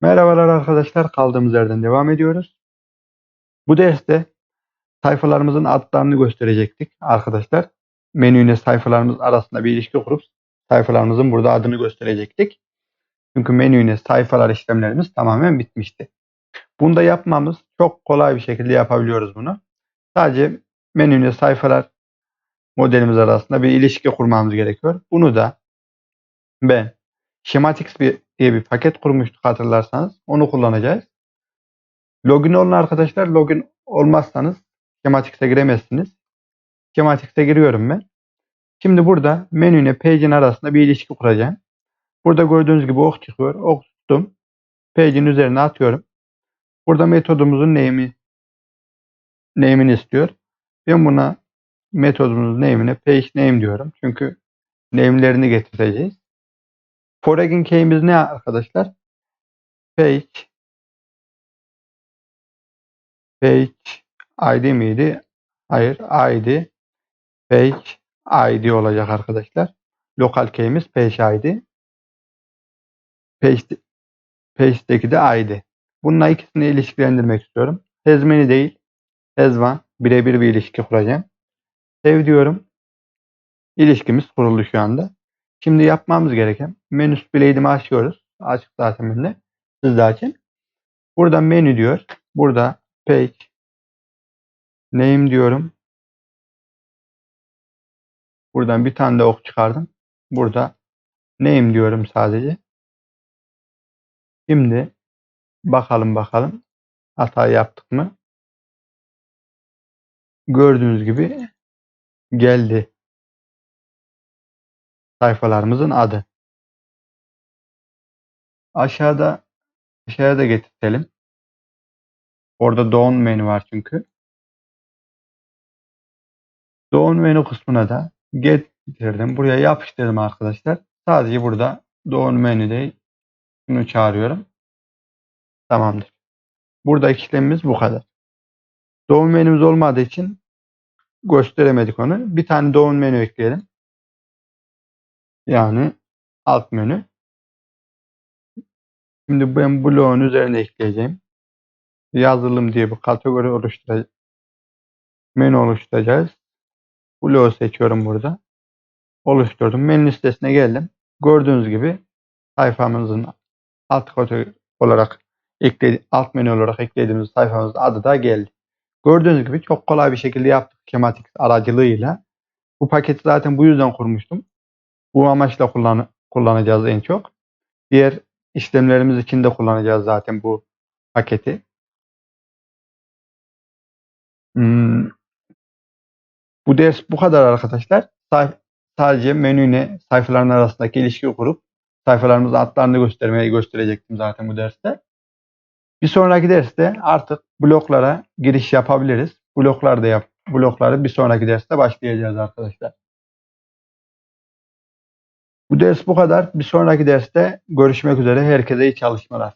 Merhabalar arkadaşlar, kaldığımız yerden devam ediyoruz. Bu derste sayfalarımızın adlarını gösterecektik arkadaşlar. Menüyle sayfalarımız arasında bir ilişki kurup sayfalarımızın burada adını gösterecektik. Çünkü menüyle sayfalar işlemlerimiz tamamen bitmişti. Bunu da yapmamız çok kolay bir şekilde yapabiliyoruz bunu. Sadece menüyle sayfalar modelimiz arasında bir ilişki kurmamız gerekiyor. Bunu da ben Schematics bir- diye bir paket kurmuştuk hatırlarsanız. Onu kullanacağız. Login olun arkadaşlar. Login olmazsanız Schematics'e giremezsiniz. Schematics'e giriyorum ben. Şimdi burada menüyle page'in arasında bir ilişki kuracağım. Burada gördüğünüz gibi ok çıkıyor. Ok tuttum. Page'in üzerine atıyorum. Burada metodumuzun name'i name'ini istiyor. Ben buna metodumuzun name'ine page name diyorum. Çünkü name'lerini getireceğiz. Foreign key'imiz ne arkadaşlar? Page page ID miydi? Hayır, ID page ID olacak arkadaşlar. Lokal key'imiz page ID. Page, page'deki de ID. Bununla ikisini ilişkilendirmek istiyorum. Hezmeni değil, hezvan birebir bir ilişki kuracağım. Sev diyorum. İlişkimiz kuruldu şu anda. Şimdi yapmamız gereken menü blade'imi açıyoruz. Açık zaten benimle. Siz de açın. Burada menü diyor. Burada page name diyorum. Buradan bir tane de ok çıkardım. Burada name diyorum sadece. Şimdi bakalım bakalım hata yaptık mı? Gördüğünüz gibi geldi sayfalarımızın adı. Aşağıda aşağıya da getirtelim. Orada Dawn menü var çünkü. Dawn menü kısmına da getirdim. Buraya yapıştırdım arkadaşlar. Sadece burada Dawn menü değil. Şunu çağırıyorum. Tamamdır. Buradaki işlemimiz bu kadar. Dawn menümüz olmadığı için gösteremedik onu. Bir tane Dawn menü ekleyelim. Yani alt menü. Şimdi ben bloğun üzerine ekleyeceğim. Yazılım diye bir kategori oluşturacağız. Menü oluşturacağız. Bloğu seçiyorum burada. Oluşturdum. Menü listesine geldim. Gördüğünüz gibi sayfamızın alt kategori olarak ekledi, alt menü olarak eklediğimiz sayfamızın adı da geldi. Gördüğünüz gibi çok kolay bir şekilde yaptık Schematics aracılığıyla. Bu paketi zaten bu yüzden kurmuştum. Bu amaçla kullan kullanacağız en çok. Diğer işlemlerimiz için de kullanacağız zaten bu paketi. Hmm. Bu ders bu kadar arkadaşlar. Say- sadece menüyle sayfaların arasındaki ilişki kurup sayfalarımızın adlarını göstermeyi gösterecektim zaten bu derste. Bir sonraki derste artık bloklara giriş yapabiliriz. Bloklar yap. Blokları bir sonraki derste başlayacağız arkadaşlar. Bu ders bu kadar. Bir sonraki derste görüşmek üzere. Herkese iyi çalışmalar.